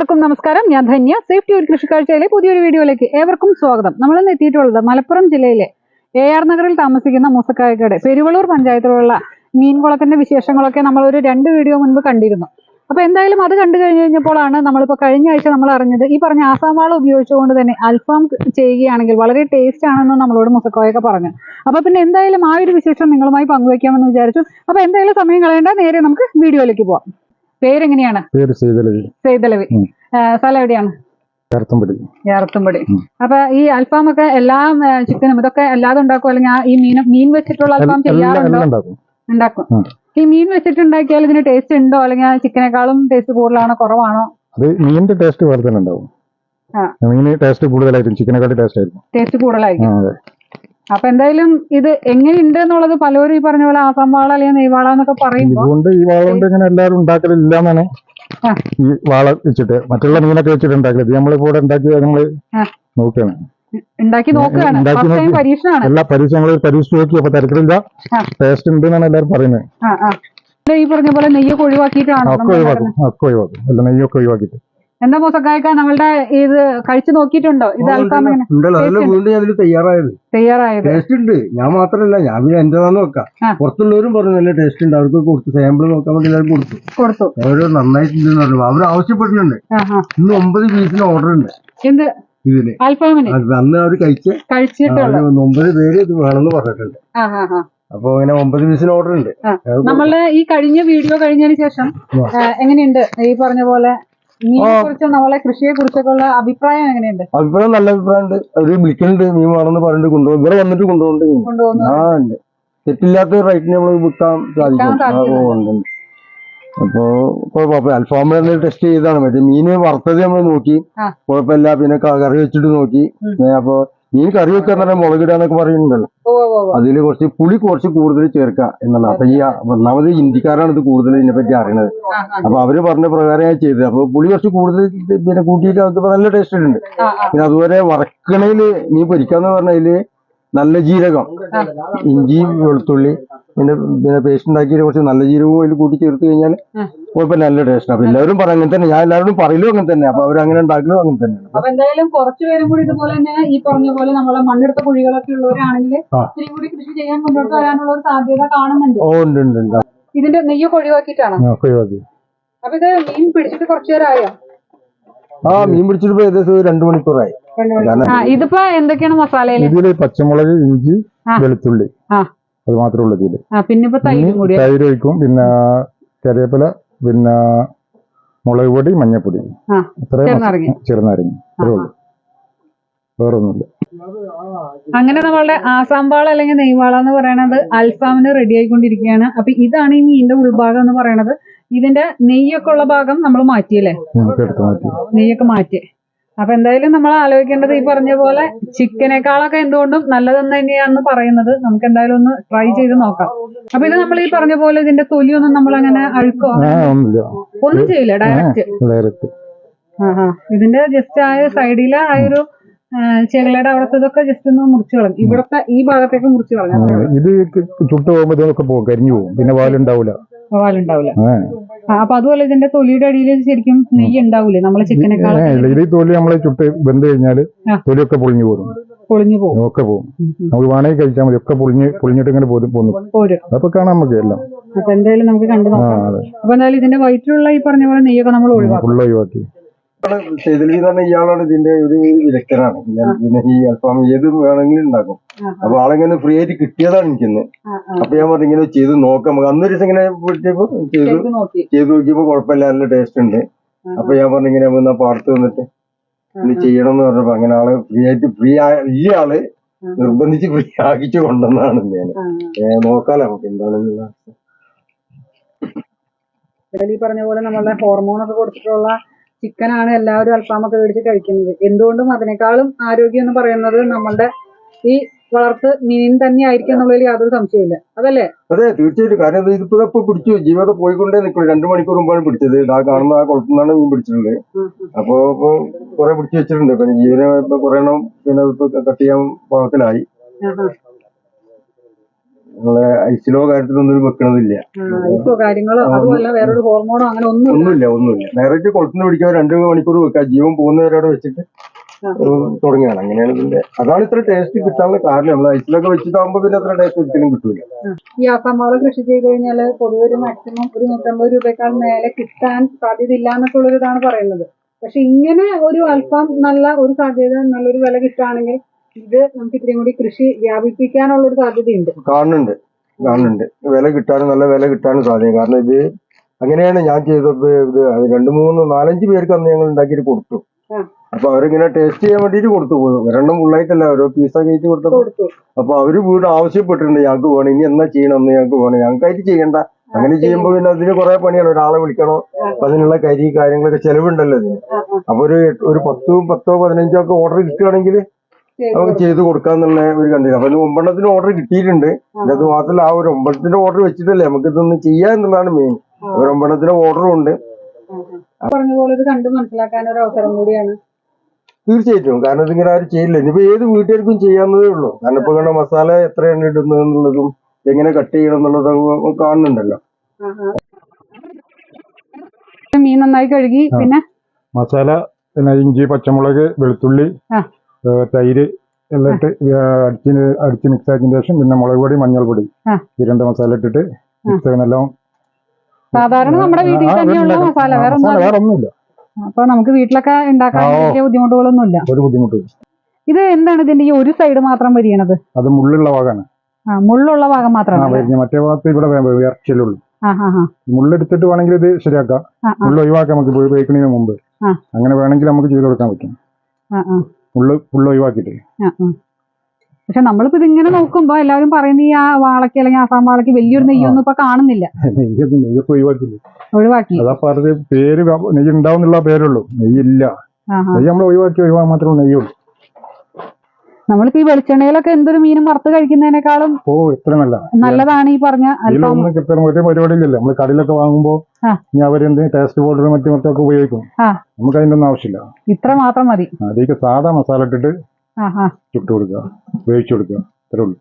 എല്ലാവർക്കും നമസ്കാരം. ഞാൻ ധന്യ. സേഫ്റ്റി ഒരു കൃഷിക്കാഴ്ചയിലെ പുതിയൊരു വീഡിയോയിലേക്ക് ഏവർക്കും സ്വാഗതം. നമ്മൾ ഇന്ന് എത്തിയിട്ടുള്ളത് മലപ്പുറം ജില്ലയിലെ എ ആർ നഗറിൽ താമസിക്കുന്ന മൂസക്കായക്കയുടെ പെരുവളൂർ പഞ്ചായത്തിലുള്ള മീൻകുളത്തിന്റെ വിശേഷങ്ങളൊക്കെ നമ്മൾ ഒരു രണ്ട് വീഡിയോ മുൻപ് കണ്ടിരുന്നു. അപ്പൊ എന്തായാലും അത് കണ്ടു കഴിഞ്ഞു കഴിഞ്ഞപ്പോഴാണ് നമ്മളിപ്പോ കഴിഞ്ഞ ആഴ്ച നമ്മൾ അറിഞ്ഞത് ഈ പറഞ്ഞ ആസാം വാള ഉപയോഗിച്ചുകൊണ്ട് തന്നെ അൽഫാം ചെയ്യുകയാണെങ്കിൽ വളരെ ടേസ്റ്റ് ആണെന്ന് നമ്മളോട് മുസക്കോയൊക്കെ പറഞ്ഞു. അപ്പൊ പിന്നെ എന്തായാലും ആ ഒരു വിശേഷം നിങ്ങളുമായി പങ്കുവയ്ക്കാമെന്ന് വിചാരിച്ചു. അപ്പൊ എന്തായാലും സമയം കളയേണ്ട. നേരെ നമുക്ക് വീഡിയോയിലേക്ക് പോവാം. പേരെങ്ങനെയാണ്? പേര് ഉം. സ്ഥലം എവിടെയാണ്? ഉം. അപ്പൊ ഈ അൽഫാം ഒക്കെ എല്ലാം ചിക്കനും ഇതൊക്കെ അല്ലാതെ ഉണ്ടാക്കും അല്ലെങ്കിൽ ഈ മീൻ മീൻ വെച്ചിട്ടുള്ള അൽഫാം ചെയ്യാറുണ്ടോ? ഉണ്ടാക്കും. ഈ മീൻ വെച്ചിട്ട് ഉണ്ടാക്കിയാൽ ഇതിന് ടേസ്റ്റ് ഉണ്ടോ? അല്ലെങ്കിൽ ചിക്കനേക്കാളും ടേസ്റ്റ് കൂടുതലാണോ? കുറവാണോ? അത് മീനിന്റെ ടേസ്റ്റ് വേറെ തന്നെ ഉണ്ടാവും. ടേസ്റ്റ് കൂടുതലായിരിക്കും. ചിക്കനേക്കാളും ടേസ്റ്റ് ആയിരിക്കും. ടേസ്റ്റ് കൂടുതലായിരിക്കും. അപ്പൊ എന്തായാലും ഇത് എങ്ങനെയുണ്ട് എന്നുള്ളത് പലരും ഈ പറഞ്ഞ പോലെ ആസാം വാള അല്ലെങ്കിൽ നെയ്വാള എന്നൊക്കെ പറയുമ്പോൾ ഈ വാള കൊണ്ട് ഇങ്ങനെ എല്ലാവരും ഉണ്ടാക്കലില്ല എന്നാണ് ആ. ഈ വാള വെച്ചിട്ട്. മറ്റുള്ള മീനൊക്കെ വെച്ചിട്ട് ഉണ്ടാക്കൽ. ഇത് നമ്മളിപ്പോ ഇവിടെ ഉണ്ടാക്കി നമ്മൾ ആ. നോക്കുകയാണ് ഉണ്ടാക്കി നോക്കുകയാണ്. ഉണ്ടാക്കി ഫസ്റ്റ് ടൈം നോക്കി. പരീക്ഷണമാണ്. എല്ലാ പരീക്ഷ പരീക്ഷിച്ച് നോക്കി. അപ്പൊ തിരക്കിലില്ല. ടേസ്റ്റ് ഉണ്ട് എന്നാണ് എല്ലാവരും പറയുന്നത്. ആ ആ. ഇത് ഈ പറഞ്ഞ പോലെ നെയ്യൊക്കെ ഒഴിവാക്കിയിട്ടാണോ ഒക്കെ ഒഴിവാക്കും. ഒക്കെ ഒഴിവാക്കും. എല്ലാം നെയ്യൊക്കെ ഒഴിവാക്കിയിട്ട്. എന്താ മോസക്കായക്ക? നമ്മളുടെ ഇത് കഴിച്ചു നോക്കിയിട്ടുണ്ടോ? ഇത് അൽഫാം എങ്ങനെ ഉണ്ടല്ലോ. അതല്ല Taste ഉണ്ട്. വീണ്ടും അതിൽ തയ്യാറായത്. തയ്യാറായത്. ടേസ്റ്റ് ഉണ്ട്. ഞാൻ മാത്രമല്ല ഞാൻ പിന്നെ എന്റേതാന്ന് വെക്കാം പുറത്തുള്ളവരും പറഞ്ഞു നല്ല ടേസ്റ്റ് ഉണ്ട്. അവർക്ക് കൊടുത്തു സാമ്പിൾ നോക്കാൻ വേണ്ടി എല്ലാവരും കൊടുത്തു. കൊടുത്തു. അവർ നന്നായിട്ടുണ്ടെന്ന് പറഞ്ഞു. അവർ ആവശ്യപ്പെട്ടിട്ടുണ്ട്. ഇന്ന് ഒമ്പത് പീസിന് ഓർഡർ ഉണ്ട്. എന്ത്? ഇതിന്. അൽഫാമിന്? അന്ന് അവർ കഴിച്ച്. കഴിച്ചിട്ടുള്ള. ഒമ്പത് പേര് ഇത് വേണമെന്ന് പറഞ്ഞിട്ടുണ്ട്. അപ്പൊ അങ്ങനെ ഒമ്പത് പീസിന് ഓർഡർ ഉണ്ട്. ആ. നമ്മളുടെ ഈ കഴിഞ്ഞ വീഡിയോ കഴിഞ്ഞതിന് ശേഷം എങ്ങനെയുണ്ട്? ഈ പറഞ്ഞ പോലെ നമ്മളെ കൃഷിയെ അഭിപ്രായം എങ്ങനെയുണ്ട്? അഭിപ്രായം നല്ല അഭിപ്രായം ഉണ്ട് അവർ വിളിക്കുന്നുണ്ട് മീൻ വേണമെന്ന് പറഞ്ഞിട്ട് കൊണ്ടുപോകും. ഇവിടെ വന്നിട്ട് കൊണ്ടുപോകുന്നുണ്ട് ആ ഉണ്ട്. തെറ്റില്ലാത്ത റേറ്റിന് നമ്മൾ വിൽക്കാൻ സാധിക്കും. അപ്പോ കുഴപ്പമില്ല അൽഫാമിൽ ടെസ്റ്റ് ചെയ്താണ് മറ്റേ മീന് വറുത്തത് നമ്മൾ നോക്കി. കുഴപ്പമില്ല. പിന്നെ കറി വെച്ചിട്ട് നോക്കി. അപ്പൊ മീൻ കറി വെക്കാൻ തന്നെ മുളകിടാന്നൊക്കെ പറയുന്നുണ്ടല്ലോ. അതിൽ കുറച്ച് പുളി കുറച്ച് കൂടുതൽ ചേർക്കുക എന്നുള്ള അപ്പൊ ഈ ഒന്നാമത് ഹിന്ദിക്കാരാണ് ഇത് കൂടുതൽ ഇതിനെ പറ്റി അറിയണത് അപ്പൊ അവർ പറഞ്ഞ പ്രകാരം ഞാൻ ചെയ്തത്. അപ്പൊ പുളി കുറച്ച് കൂടുതൽ പിന്നെ കൂട്ടിയിട്ട് അത് നല്ല ടേസ്റ്റ് ഉണ്ട് പിന്നെ അതുപോലെ വറക്കണയിൽ മീൻ പൊരിക്കാന്ന് പറഞ്ഞതിൽ നല്ല ജീരകം. ഇഞ്ചി വെളുത്തുള്ളി പിന്നെ പിന്നെ പേസ്റ്റ് ഉണ്ടാക്കിയിട്ട് കുറച്ച് നല്ല ജീരകവും അതിൽ കൂട്ടി ചേർത്ത് കഴിഞ്ഞാൽ. കുഴപ്പമില്ല നല്ല ടേസ്റ്റ് അപ്പൊ എല്ലാവരും പറയും അങ്ങനെ തന്നെ. ഞാൻ എല്ലാവരും പറയലും അങ്ങനെ തന്നെ. അപ്പൊ അവർ അങ്ങനെ ഉണ്ടാക്കലും അങ്ങനെ അപ്പൊ എന്തായാലും കൂടി ഇതുപോലെ തന്നെ ഈ പറഞ്ഞ പോലെ നമ്മളെ മണ്ണെടുത്ത കുഴികളൊക്കെ ഉള്ളവരാണെങ്കിൽ ആ. ഇത്തിരി കൂടി കൃഷി ചെയ്യാൻ മുന്നോട്ട് വരാനുള്ള ഒരു സാധ്യത കാണുന്നുണ്ട്. ഓ ഉണ്ട് ഉണ്ട് ഉണ്ട്. ഇതിന്റെ നെയ്യൊക്കെ ഒഴിവാക്കിയിട്ടാണ് ആ, ഒക്കെ ഒഴിവാക്കി അപ്പൊ ഇത് മീൻ പിടിച്ചിട്ട് കുറച്ചു നേരമായോ? ആ മീൻ പിടിച്ചിട്ട് ഏകദേശം ഒരു രണ്ടു മണിക്കൂറായി. ഇതിപ്പോ എന്തൊക്കെയാണ് മസാല ഇതിൽ പച്ചമുളക് ഇഞ്ചി വെളുത്തുള്ളി. അത് മാത്രമേ ഉള്ളൂ ഇതിൽ. പിന്നെ തൈരും ഒഴിക്കും. പിന്നെ കറിവേപ്പില പിന്നെ മുളക് പൊടി മഞ്ഞപ്പൊടി ഇത്രയും ചെറുനാരങ്ങ. ചെറുനാരങ്ങ. ഇത്രേ ഉള്ളൂ. വേറെ അങ്ങനെ നമ്മളുടെ ആസാമ്പാള അല്ലെങ്കിൽ നെയ്വാള എന്ന് പറയുന്നത് അൽഫാമിന് റെഡി ആയിക്കൊണ്ടിരിക്കുകയാണ്. അപ്പൊ ഇതാണ് ഈ മീനിന്റെ ഉൾഭാഗം എന്ന് പറയുന്നത് ഇതിന്റെ നെയ്യൊക്കെ ഉള്ള ഭാഗം നമ്മൾ മാറ്റിയല്ലേ? നെയ്യൊക്കെ മാറ്റി. അപ്പൊ എന്തായാലും നമ്മൾ ആലോചിക്കേണ്ടത് ഈ പറഞ്ഞ പോലെ ചിക്കനേക്കാളൊക്കെ എന്തുകൊണ്ടും നല്ലതെന്ന് തന്നെയാണെന്ന് പറയുന്നത്. നമുക്ക് എന്തായാലും ഒന്ന് ട്രൈ ചെയ്ത് നോക്കാം. അപ്പൊ ഇത് നമ്മൾ ഈ പറഞ്ഞ പോലെ ഇതിന്റെ തൊലിയൊന്നും നമ്മൾ അങ്ങനെ അഴുക്കോ? ഒന്നും ചെയ്യില്ല ഡയറക്റ്റ് ഡയറക്റ്റ് ആഹാ ഇതിന്റെ ജസ്റ്റ് ആ സൈഡിലെ ആ ഒരു ചെകളയുടെ അവിടത്തെ ഇതൊക്കെ ജസ്റ്റ് ഒന്ന് മുറിച്ചു കളഞ്ഞു. ഇവിടത്തെ ഈ ഭാഗത്തേക്ക് മുറിച്ചു കളഞ്ഞു ഇത് ചുട്ടു പോകുമ്പോ ഇതൊക്കെ പോകും കരിഞ്ഞു പോകും. പിന്നെ വാലുണ്ടാവൂല. വാലുണ്ടാവില്ല. ആ, അപ്പൊ അതുപോലെ ഇതിന്റെ തൊലിയുടെ അടിയിൽ ശരിക്കും നെയ്യ് ഉണ്ടാവൂലേ? നമ്മളെ ചിക്കനൊക്കെ ചിക്കനേക്കാളൊക്കെ ഇല്ല. ഈ തൊലി നമ്മളെ ചുട്ട് വെന്ത് കഴിഞ്ഞാൽ തൊലിയൊക്കെ പൊളിഞ്ഞു പോകും. പൊളിഞ്ഞു പോകും. ഒക്കെ പോകും. നമുക്ക് വേണമെങ്കിൽ കഴിച്ചാൽ മതി. ഒക്കെ പൊളിഞ്ഞ് പൊളിഞ്ഞിട്ട് ഇങ്ങനെ പോരും പോന്നു. അപ്പൊ കാണാം നമുക്ക് എല്ലാം. അപ്പൊ എന്തായാലും നമുക്ക് കണ്ടു നോക്കാം. അപ്പൊ എന്തായാലും ഇതിന്റെ വയറ്റിലുള്ള ഈ പറഞ്ഞ പോലെ നെയ്യൊക്കെ നമ്മൾ ഒഴിവാക്കും. ചെയ്തലി തന്നെ ഇയാളാണ് ഇതിന്റെ ഒരു വിദഗ്ധനാണ്. പിന്നെ ഈ അൽഫാം ഏത് വേണമെങ്കിലും ഉണ്ടാക്കും. അപ്പൊ ആളെങ്ങനെ ഫ്രീ ആയിട്ട് കിട്ടിയതാണ് എനിക്കിന്ന്. അപ്പൊ ഞാൻ പറഞ്ഞു ഇങ്ങനെ ചെയ്ത് നോക്കാം നമുക്ക്. അന്നൊരു ദിവസം ഇങ്ങനെ പിടിച്ചപ്പോ ചെയ്തു ചെയ്ത് നോക്കി. ചെയ്ത് നോക്കിയപ്പോ കുഴപ്പമില്ല നല്ല ടേസ്റ്റ് ഉണ്ട്. അപ്പൊ ഞാൻ പറഞ്ഞു ഇങ്ങനെ വന്ന പാടത്ത് വന്നിട്ട് ഇനി ചെയ്യണം എന്ന് പറഞ്ഞപ്പോ അങ്ങനെ ആൾ ഫ്രീ ആയിട്ട് ഫ്രീ ഈ ആൾ നിർബന്ധിച്ച് ഫ്രീ ആക്കിച്ചു കൊണ്ടുവന്നാണ് ഞാൻ. നോക്കാലോ നമുക്ക് എന്താണെന്നുള്ള ഈ പറഞ്ഞ പോലെ നമ്മളുടെ ഹോർമോൺ ഒക്കെ കൊടുത്തിട്ടുള്ള ചിക്കനാണ് എല്ലാവരും അൽഫാമൊക്കെ മേടിച്ച് കഴിക്കുന്നത്. എന്തുകൊണ്ടും അതിനേക്കാളും ആരോഗ്യം എന്ന് പറയുന്നത് നമ്മളുടെ ഈ വളർത്ത് മീൻ തന്നെ ആയിരിക്കും എന്നുള്ളതിൽ യാതൊരു സംശയമില്ല അതല്ലേ? അതെ തീർച്ചയായിട്ടും. കാരണം ഇത് ഇതിപ്പോ ഇപ്പൊ പിടിച്ചു. ജീവിതം പോയിക്കൊണ്ടേ നിൽക്കും രണ്ടു മണിക്കൂർ മുമ്പാണ് പിടിച്ചത്. ആ കാണുന്ന ആ കുളത്തുനിന്നാണ് മീൻ പിടിച്ചിട്ടുണ്ട് അപ്പൊ ഇപ്പൊ കുറെ പിടിച്ചു വെച്ചിട്ടുണ്ട്. പിന്നെ ജീവനെ ഇപ്പൊ കുറെ എണ്ണം പിന്നെ ഇപ്പൊ കട്ട് ചെയ്യാൻ പാകത്തിലായി. നമ്മളെ ഐസിലോ കാര്യത്തിലൊന്നും വെക്കണതില്ല. ഐസോ കാര്യങ്ങളോ അതുമല്ല വേറൊരു ഹോർമോണോ അങ്ങനെ ഒന്നും ഒന്നുമില്ല ഒന്നുമില്ല. ഡയറക്റ്റ് കുളത്തിന് പിടിക്കാൻ രണ്ട് മണിക്കൂർ വെക്കുക. ജീവൻ പോകുന്നവരവിടെ വെച്ചിട്ട് തുടങ്ങിയാണ് അങ്ങനെയാണ് ഇതിന്റെ അതാണ് ഇത്ര ടേസ്റ്റ് കിട്ടാനുള്ള കാരണം. നമ്മൾ ഐസിലൊക്കെ വെച്ചിട്ടാകുമ്പോ പിന്നെ അത്ര ടേസ്റ്റ് ഒരിക്കലും കിട്ടൂല. ഈ ആസാമാൾ കൃഷി ചെയ്ത് കഴിഞ്ഞാൽ പൊതുവെ ഒരു മാക്സിമം ഒരു നൂറ്റമ്പത് രൂപയേക്കാൾ മേലെ കിട്ടാൻ സാധ്യതയില്ല എന്നൊക്കെ ഉള്ളൊരു ഇതാണ് പറയുന്നത്. പക്ഷെ ഇങ്ങനെ ഒരു അല്പം നല്ല ഒരു സാധ്യത നല്ലൊരു വില കിട്ടുകയാണെങ്കിൽ ഇത് നമുക്ക് ഇത്രയും കൂടി കൃഷി വ്യാപിപ്പിക്കാനുള്ള ഒരു സാധ്യതയുണ്ട്. കാണുന്നുണ്ട്. കാണുന്നുണ്ട്. വില കിട്ടാനും നല്ല വില കിട്ടാനും സാധ്യത കാരണം ഇത് അങ്ങനെയാണ് ഞാൻ ചെയ്തത്. ഇത് രണ്ടു രണ്ട് മൂന്ന് നാലഞ്ച് പേർക്ക് അന്ന് ഞങ്ങൾ ഉണ്ടാക്കിയിട്ട് കൊടുത്തു. അപ്പൊ അവരിങ്ങനെ ടേസ്റ്റ് ചെയ്യാൻ വേണ്ടിയിട്ട് കൊടുത്തു. ഒരെണ്ണം ഫുള്ളായിട്ടല്ല ഓരോ പീസൊക്കെ ആയിട്ട് കൊടുത്തപ്പോ. കൊടുത്തു. അപ്പൊ അവർ വീട് ആവശ്യപ്പെട്ടിട്ടുണ്ട് ഞങ്ങൾക്ക് വേണം ഇനി എന്നാ ചെയ്യണം എന്ന് ഞങ്ങൾക്ക് വേണം. ഞങ്ങൾക്കായിട്ട് ചെയ്യണ്ട. അങ്ങനെ ചെയ്യുമ്പോ പിന്നെ അതിന് കുറെ പണിയാണ്. ഒരാളെ വിളിക്കണോ? അതിനുള്ള കരി കാര്യങ്ങളൊക്കെ ചെലവുണ്ടല്ലോ ഇതിന്. ആ. അപ്പൊ ഒരു ഒരു പത്തോ പത്തോ പതിനഞ്ചോ ഒക്കെ ഓർഡർ കിട്ടുകയാണെങ്കിൽ നമുക്ക് ചെയ്ത് കൊടുക്കാന്നുള്ള ഒരു കണ്ടീഷൻ അപ്പൊ ഒമ്പണത്തിന് ഓർഡർ കിട്ടിയിട്ടുണ്ട്. അത് മാത്രമല്ല ആ ഒരു ഒമ്പണത്തിന്റെ ഓർഡർ വെച്ചിട്ടല്ലേ നമുക്ക് ഇതൊന്ന് ചെയ്യാ എന്നുള്ളതാണ് മെയിൻ ഒരു ഒമ്പണത്തിന്റെ ഓർഡറും ഉണ്ട്. പറഞ്ഞ പോലെ ഇത് കണ്ടു മനസ്സിലാക്കാൻ ഒരു അവസരം കൂടിയാണ്. തീർച്ചയായിട്ടും. കാരണം ഇതിങ്ങനെ ആരും ചെയ്യില്ല. ഇനിയിപ്പോ ഏത് വീട്ടുകാർക്കും ചെയ്യാവുന്നതേ ഉള്ളൂ. കാരണം ഇപ്പൊ കണ്ട മസാല എത്രയാണ് ഇടുന്നത് എന്നുള്ളതും എങ്ങനെ കട്ട് ചെയ്യണം എന്നുള്ളതും കാണുന്നുണ്ടല്ലോ. മീൻ നന്നായി കഴുകി പിന്നെ? മസാല പിന്നെ ഇഞ്ചി പച്ചമുളക് വെളുത്തുള്ളി തൈര് എല്ലാം ഇട്ട് ഏ, അടിച്ച് അടിച്ച് മിക്സ് ആക്കിയതിന് ശേഷം പിന്നെ മുളക് പൊടി മഞ്ഞൾ പൊടി ഈ രണ്ട് മസാല ഇട്ടിട്ട് മിക്സ് ചെയ്യുന്നെല്ലാം സാധാരണ നമ്മുടെ വീട്ടിൽ തന്നെയുള്ള. മസാല വേറെ ഒന്നുമില്ല അപ്പൊ നമുക്ക് വീട്ടിലൊക്കെ ഉണ്ടാക്കാൻ വലിയ ബുദ്ധിമുട്ടുകളൊന്നുമില്ല. ഒരു ബുദ്ധിമുട്ടില്ല ഇത് എന്താണ് ഇതിന്റെ ഈ ഒരു സൈഡ് മാത്രം വരികണത് അത് മുള്ളുള്ള ഭാഗമാണ് ആ മുള്ളുള്ള ഭാഗം മാത്രമാണ് മറ്റേ ഭാഗത്ത് ഇവിടെ ആ മുള്ളെടുത്തിട്ട് വേണമെങ്കിൽ ഇത് ശരിയാക്കാം. മുള്ള ഒഴിവാക്കാം നമുക്ക് ഉപയോഗിക്കുന്നതിന് മുമ്പ്. അങ്ങനെ വേണമെങ്കിൽ നമുക്ക് ചെയ്ത് കൊടുക്കാൻ പറ്റും. ഒഴിവാക്കിയിട്ട് ആ. പക്ഷെ നമ്മളിപ്പോ ഇതിങ്ങനെ നോക്കുമ്പോ എല്ലാവരും പറയുന്ന ഈ ആ വാളക്ക് അല്ലെങ്കിൽ ആസാം വാളക്ക് വലിയൊരു നെയ്യൊന്നും ഇപ്പൊ കാണുന്നില്ല. നെയ്യൊക്കെ നെയ്യൊക്കെ ഒഴിവാക്കില്ല ഒഴിവാക്കി. അതാ പേര് നെയ്യ് ഉണ്ടാവുന്നുള്ള പേരുള്ളൂ നെയ്യില്ല നെയ്യ് നമ്മൾ ഒഴിവാക്കി ഒഴിവാക്കാൻ മാത്രമേ നെയ്യുള്ളൂ നമ്മളിപ്പോ ഈ വെളിച്ചെണ്ണയിലൊക്കെ എന്തൊരു മീനും വറുത്ത് കഴിക്കുന്നതിനേക്കാളും ഓ ഇത്ര നല്ല നല്ലതാണ് ഈ പറഞ്ഞ അല്പം ഇതിലൊന്നും കിട്ടുന്ന ഒരു പരിപാടിയില്ലല്ലോ നമ്മൾ കടയിലൊക്കെ വാങ്ങുമ്പോൾ ആ. ഇനി അവരെന്ത് ടേസ്റ്റ് പൗഡർ മറ്റും മറ്റൊക്കെ ഉപയോഗിക്കും. ആ. നമുക്ക് അതിന്റെ ഒന്നും ആവശ്യമില്ല. ഇത്ര മാത്രം മതി. അതിലേക്ക് സാധാ മസാല ഇട്ടിട്ട് ആ ആ. ചുട്ട് കൊടുക്കുക. വേവിച്ചു കൊടുക്കുക. അത്രേ ഉള്ളൂ.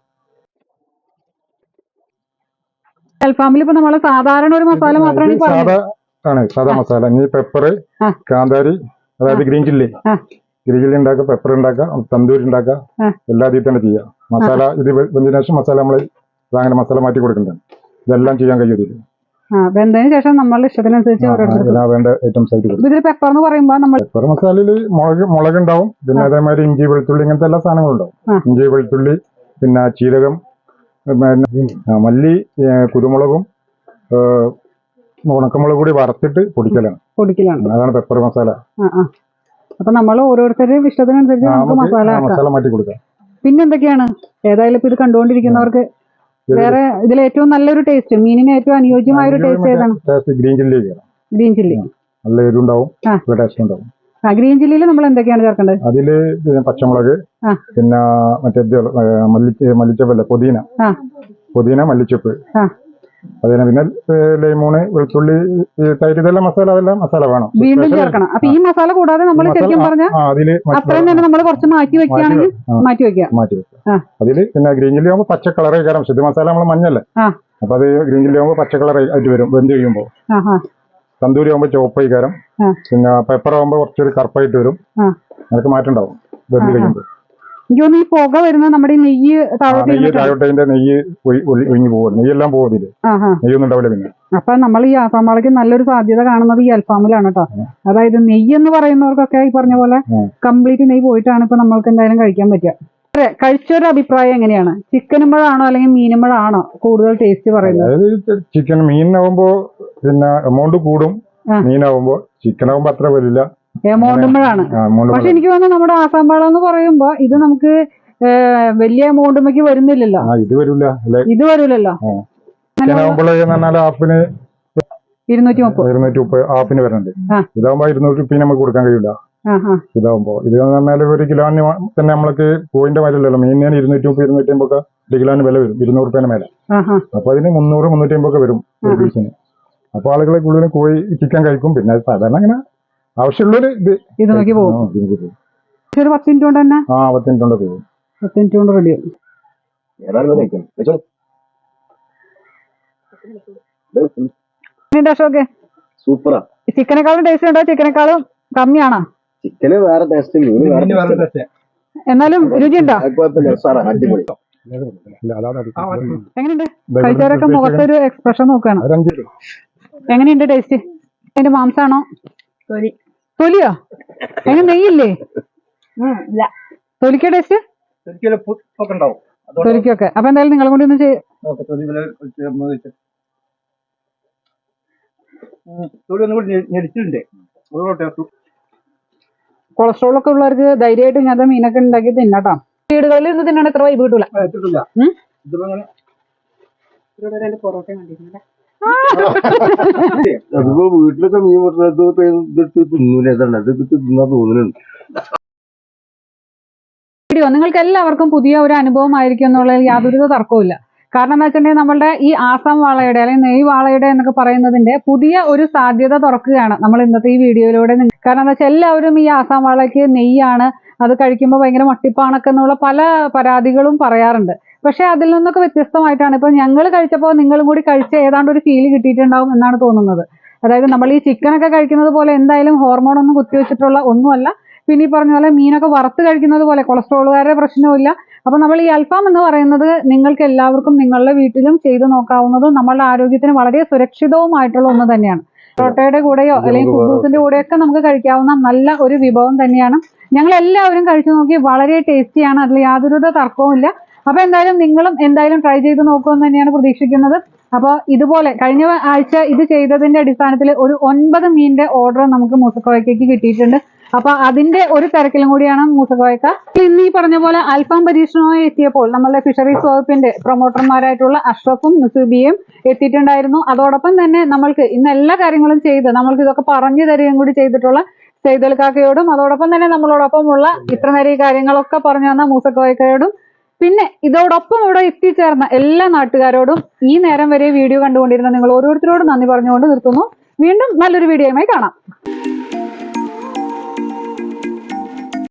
അൽഫാമിൽ ഇപ്പൊ നമ്മൾ സാധാരണ ഒരു മസാല മാത്രമാണ് ഈ ഇത് പറഞ്ഞത് സാധാ ആണ് സാധാ മസാല ഇനി പെപ്പർ ആ. കാന്താരി അതായത് ഗ്രീൻ ചില്ലി ആ. ചില്ലി ഉണ്ടാക്കുക പെപ്പർ ഉണ്ടാക്കുക തന്തൂരി ഉണ്ടാക്കുക എല്ലാ ഇതിൽ തന്നെ ചെയ്യാം മസാല ഇത് വെന്തിന് ശേഷം മസാല നമ്മൾ അങ്ങനെ മസാല മാറ്റി കൊടുക്കേണ്ടത് ഇതെല്ലാം ചെയ്യാൻ കഴിയും ഇതിൽ ആ വെന്തതിന് ശേഷം നമ്മളുടെ ഇഷ്ടത്തിനനുസരിച്ച് വേണ്ട ഐറ്റംസ് ആയിട്ട് ഇതിൽ പെപ്പർ എന്ന് പറയുമ്പോൾ നമ്മൾ പെപ്പർ മസാലയിൽ മുളക് മുളക് ഉണ്ടാവും പിന്നെ അതേമാതിരി ഇഞ്ചി വെളുത്തുള്ളി ഇങ്ങനത്തെ എല്ലാ സാധനങ്ങളും ഉണ്ടാവും. ഇഞ്ചി വെളുത്തുള്ളി പിന്നെ ചീരകം മല്ലി കുരുമുളകും ഉണക്കമുളക് കൂടി വറുത്തിട്ട് പൊടിക്കലാണ്. പൊടിക്കലാണ്. അതാണ് പെപ്പർ മസാല. അപ്പൊ നമ്മൾ ഓരോരുത്തരുടെയും ഇഷ്ടത്തിനനുസരിച്ച് നമുക്ക് മസാല ആക്കാം. മാറ്റി കൊടുക്കാം. പിന്നെ എന്തൊക്കെയാണ്? ഏതായാലും ഇപ്പൊ ഇത് കണ്ടുകൊണ്ടിരിക്കുന്നവർക്ക് വേറെ ഇതിൽ ഏറ്റവും നല്ലൊരു ടേസ്റ്റ് മീനിന് ഏറ്റവും അനുയോജ്യമായ ഒരു ടേസ്റ്റ് ഏതാണ്? ഗ്രീൻ ചില്ലി ഗ്രീൻ ചില്ലി നല്ല എരിവുണ്ടാവും ടേസ്റ്റ് ഉണ്ടാവും. ഗ്രീൻ ചില്ലിയിൽ നമ്മൾ എന്തൊക്കെയാണ് ചേർക്കേണ്ടത്? അതിൽ പച്ചമുളക് പിന്നെ മറ്റേ മല്ലിച്ചപ്പല്ല പുതിന. പുതിന മല്ലിച്ചപ്പ്. അതിന് പിന്നെ ലൈമൂണ് വെളുത്തുള്ളി തൈര് ഇതെല്ലാം മസാല അതെല്ലാം മസാല വേണം. വീണ്ടും ചേർക്കണം. അപ്പൊ ഈ മസാല കൂടാതെ നമ്മൾ ശരിക്കും പറഞ്ഞാൽ അതിൽ അത്രയും തന്നെ നമ്മൾ കുറച്ച് മാറ്റി വെക്കുകയാണെങ്കിൽ മാറ്റി വെക്കാം മാറ്റി. വെക്കാം. അതിൽ പിന്നെ ഗ്രീൻ ചില്ലി ആകുമ്പോൾ പച്ച കളറേ കയറാം. ശുദ്ധ മസാല നമ്മൾ മഞ്ഞല്ലേ. അപ്പൊ അത് ഗ്രീൻ ചില്ലി ആകുമ്പോൾ പച്ച കളർ ആയിട്ട് വരും വെന്ത് കഴിയുമ്പോൾ തന്തൂരി ആകുമ്പോൾ ചുവപ്പായി കാരം പിന്നെ പെപ്പർ ആകുമ്പോൾ കുറച്ചൊരു കറുപ്പായിട്ട് വരും. അതൊക്കെ മാറ്റം ഉണ്ടാവും വെന്ത്. കഴിയുമ്പോൾ എനിക്ക് തോന്നുന്നു ഈ പുക വരുന്നത് നമ്മുടെ ഈ നെയ്യ് താഴോട്ട് നെയ്യ് നെയ്യ് ഒഴി- ഒഴി- ഒഴിഞ്ഞു പോകും നെയ്യെല്ലാം പോകുന്നില്ല ഇതിൽ ആ ആ നെയ്യൊന്നും ഉണ്ടാവില്ല പിന്നെ. അപ്പൊ നമ്മൾ ഈ ആസാം നല്ലൊരു സാധ്യത കാണുന്നത് ഈ അൽഫാമിലാണ് കേട്ടോ അതായത് നെയ്യ് എന്ന് പറയുന്നവർക്കൊക്കെ ഈ പറഞ്ഞ പോലെ കംപ്ലീറ്റ് നെയ്യ് പോയിട്ടാണ് ഇപ്പൊ നമ്മൾക്ക് എന്തായാലും കഴിക്കാൻ പറ്റുക. അതെ, കഴിച്ചൊരു അഭിപ്രായം എങ്ങനെയാണ്? ചിക്കനുമ്പോഴാണോ അല്ലെങ്കിൽ മീനുമ്പോഴാണോ കൂടുതൽ ടേസ്റ്റ് പറയുന്നത്? അതായത് ചിക്കൻ മീനാവുമ്പോ പിന്നെ എമൗണ്ട് കൂടും. മീനാവുമ്പോ ചിക്കൻ ആവുമ്പോ അത്ര വരില്ല എമൗണ്ടുമ്പോഴാണ് എമൗണ്ട് പക്ഷെ എനിക്ക് തോന്നുന്നു നമ്മുടെ ആസാം വാള എന്ന് പറയുമ്പോ ഇത് നമുക്ക് വലിയ എമൗണ്ടുമ്പേക്ക് വരുന്നില്ലല്ലോ. ഇത് വരില്ല ഇത് വരില്ലല്ലോ ചിക്കൻ ആവുമ്പോൾ പറഞ്ഞാൽ ഹാഫിന് ഇരുന്നൂറ്റി മുപ്പത് ഇരുന്നൂറ്റി മുപ്പത് ഹാഫിന് വരുന്നുണ്ട് ആ. ഇതാവുമ്പോ ഇരുന്നൂറ്റി ഉപ്പിന് നമുക്ക് കൊടുക്കാൻ കഴിയില്ല ഇത് പറഞ്ഞാൽ ഒരു കിലോന് തന്നെ നമ്മൾക്ക് പോയിന്റ് വിലയില്ലല്ലോ മീനിന് ഇരുന്നൂറ്റി മുപ്പത് ഇരുന്നൂറ്റി അമ്പത് ഒരു കിലോന് വില വരും. ഇരുന്നൂറ് റുപ്യേന്റെ മേലെ. ആ ആ അപ്പൊ അതിന് മുന്നൂറ് മുന്നൂറ്റി വരും ഒരു ആ. പീസിന് അപ്പൊ ആളുകൾ കൂടുതലും കോഴി ചിക്കൻ കഴിക്കും. പിന്നെ സാധാരണ അങ്ങനെ ആവശ്യമുള്ളൊരു ഇത്. ഇത് നോക്കി പോകും ആ, ഇത് നോക്കി പോകും. ഒരു പത്ത് മിനിറ്റ് കൊണ്ട് തന്നെ? ആ പോകും പത്ത് മിനിറ്റ് കൊണ്ട് അശോക് സൂപ്പറാ ചിക്കനേക്കാളും ടേസ്റ്റ് ഉണ്ടോ? ചിക്കനേക്കാളും കമ്മിയാണോ? ചിക്കന് വേറെ ടേസ്റ്റ് മീൻ വേറെ taste. എന്നാലും രുചിയുണ്ടോ? അത് കുഴപ്പമില്ല. സാറാ അടിപൊളി. ഇല്ല, അതാണ് അത്. എങ്ങനെയുണ്ട്? കഴിച്ചവരൊക്കെ മുഖത്തൊരു എക്സ്പ്രഷൻ നോക്കുകയാണ്. എങ്ങനെയുണ്ട് ടേസ്റ്റ് അതിന്റെ മാംസാണോ? തൊലിയോ? അങ്ങനെ നെയ്യില്ലേ? തൊലിക്കോ ടേസ്റ്റ് തൊലിക്കൊക്കെ. അപ്പൊ എന്തായാലും നിങ്ങളെ ഒന്ന് ഒന്ന്. ഒന്നും കൂടി അതുകൊണ്ട് കൊളസ്ട്രോൾ ഒക്കെ ഉള്ളവർക്ക് ധൈര്യമായിട്ട് ഇങ്ങനത്തെ മീനൊക്കെ ഉണ്ടാക്കി തിന്നട്ടോ. വീടുകളിൽ നിന്ന് തിന്നണ എത്ര വൈബ് കിട്ടൂല. പൊറോട്ട ഉം? അതിപ്പോ വീട്ടിലൊക്കെ മീൻ പൊട്ടുന്നത് ഇതെടുത്ത് തിന്നൂല. ഇതാണ്. ഇത് തിന്നാ തോന്നുന്നുണ്ട്. വീഡിയോ നിങ്ങൾക്ക് എല്ലാവർക്കും പുതിയ ഒരു അനുഭവമായിരിക്കും എന്നുള്ളതിൽ യാതൊരു തർക്കവുമില്ല. കാരണം എന്താ വെച്ചിട്ടുണ്ടെങ്കിൽ നമ്മളുടെ ഈ ആസാം വാളയുടെ അല്ലെങ്കിൽ നെയ് വാളയുടെ എന്നൊക്കെ പറയുന്നതിന്റെ പുതിയ ഒരു സാധ്യത തുറക്കുകയാണ് നമ്മൾ ഇന്നത്തെ ഈ വീഡിയോയിലൂടെ. കാരണം എന്താ വെച്ചാൽ എല്ലാവരും ഈ ആസാം വാളയ്ക്ക് നെയ്യാണ് അത് കഴിക്കുമ്പോൾ ഭയങ്കര മട്ടിപ്പാണൊക്കെ എന്നുള്ള പല പരാതികളും പറയാറുണ്ട്. പക്ഷെ അതിൽ നിന്നൊക്കെ വ്യത്യസ്തമായിട്ടാണ്. ഇപ്പൊ ഞങ്ങൾ കഴിച്ചപ്പോൾ നിങ്ങളും കൂടി കഴിച്ച ഏതാണ്ട് ഒരു ഫീൽ കിട്ടിയിട്ടുണ്ടാവും എന്നാണ് തോന്നുന്നത്. അതായത് നമ്മൾ ഈ ചിക്കൻ ഒക്കെ കഴിക്കുന്നത് പോലെ എന്തായാലും ഹോർമോൺ ഒന്നും കുത്തിവെച്ചിട്ടുള്ള ഒന്നുമല്ല. പിന്നെ ഈ പറഞ്ഞ പോലെ മീനൊക്കെ വറുത്ത് കഴിക്കുന്നത് പോലെ കൊളസ്ട്രോളുകാരുടെ പ്രശ്നവുമില്ല. അപ്പൊ നമ്മൾ ഈ അൽഫാം എന്ന് പറയുന്നത് നിങ്ങൾക്ക് എല്ലാവർക്കും നിങ്ങളുടെ വീട്ടിലും ചെയ്തു നോക്കാവുന്നതും നമ്മളുടെ ആരോഗ്യത്തിന് വളരെ സുരക്ഷിതവുമായിട്ടുള്ള ഒന്ന് തന്നെയാണ്. പൊറോട്ടയുടെ കൂടെയോ അല്ലെങ്കിൽ കുബൂസിന്റെ കൂടെയൊക്കെ നമുക്ക് കഴിക്കാവുന്ന നല്ല ഒരു വിഭവം തന്നെയാണ്. ഞങ്ങൾ എല്ലാവരും കഴിച്ചു നോക്കി വളരെ ടേസ്റ്റിയാണ് അതിൽ യാതൊരുവിധ തർക്കവും ഇല്ല അപ്പൊ എന്തായാലും നിങ്ങളും എന്തായാലും ട്രൈ ചെയ്ത് നോക്കുമെന്ന് തന്നെയാണ് പ്രതീക്ഷിക്കുന്നത്. അപ്പോൾ ഇതുപോലെ കഴിഞ്ഞ ആഴ്ച ഇത് ചെയ്തതിന്റെ അടിസ്ഥാനത്തിൽ ഒരു ഒൻപത് മീനിന്റെ ഓർഡർ നമുക്ക് മൂസക്കോയക്കേക്ക് കിട്ടിയിട്ടുണ്ട്. അപ്പൊ അതിന്റെ ഒരു തിരക്കിലും കൂടിയാണ് മൂസക്കോയക്ക ഇന്ന് ഈ പറഞ്ഞ പോലെ അൽഫാം പരീക്ഷണമായി എത്തിയപ്പോൾ നമ്മളുടെ ഫിഷറീസ് വകുപ്പിന്റെ പ്രൊമോട്ടർമാരായിട്ടുള്ള അഷ്റഫും മുസൂബിയും എത്തിയിട്ടുണ്ടായിരുന്നു. അതോടൊപ്പം തന്നെ നമ്മൾക്ക് ഇന്ന് എല്ലാ കാര്യങ്ങളും ചെയ്ത് നമ്മൾക്ക് ഇതൊക്കെ പറഞ്ഞു തരികയും കൂടി ചെയ്തിട്ടുള്ള സെയ്തൽ കാക്കയോടും അതോടൊപ്പം തന്നെ നമ്മളോടൊപ്പമുള്ള ഇത്ര നേരം ഈ കാര്യങ്ങളൊക്കെ പറഞ്ഞു തന്ന മൂസക്കോയക്കയോടും പിന്നെ ഇതോടൊപ്പം ഇവിടെ എത്തിച്ചേർന്ന എല്ലാ നാട്ടുകാരോടും ഈ നേരം വരെ വീഡിയോ കണ്ടുകൊണ്ടിരുന്ന നിങ്ങൾ ഓരോരുത്തരോടും നന്ദി പറഞ്ഞുകൊണ്ട് നിർത്തുന്നു. വീണ്ടും നല്ലൊരു വീഡിയോയുമായി കാണാം.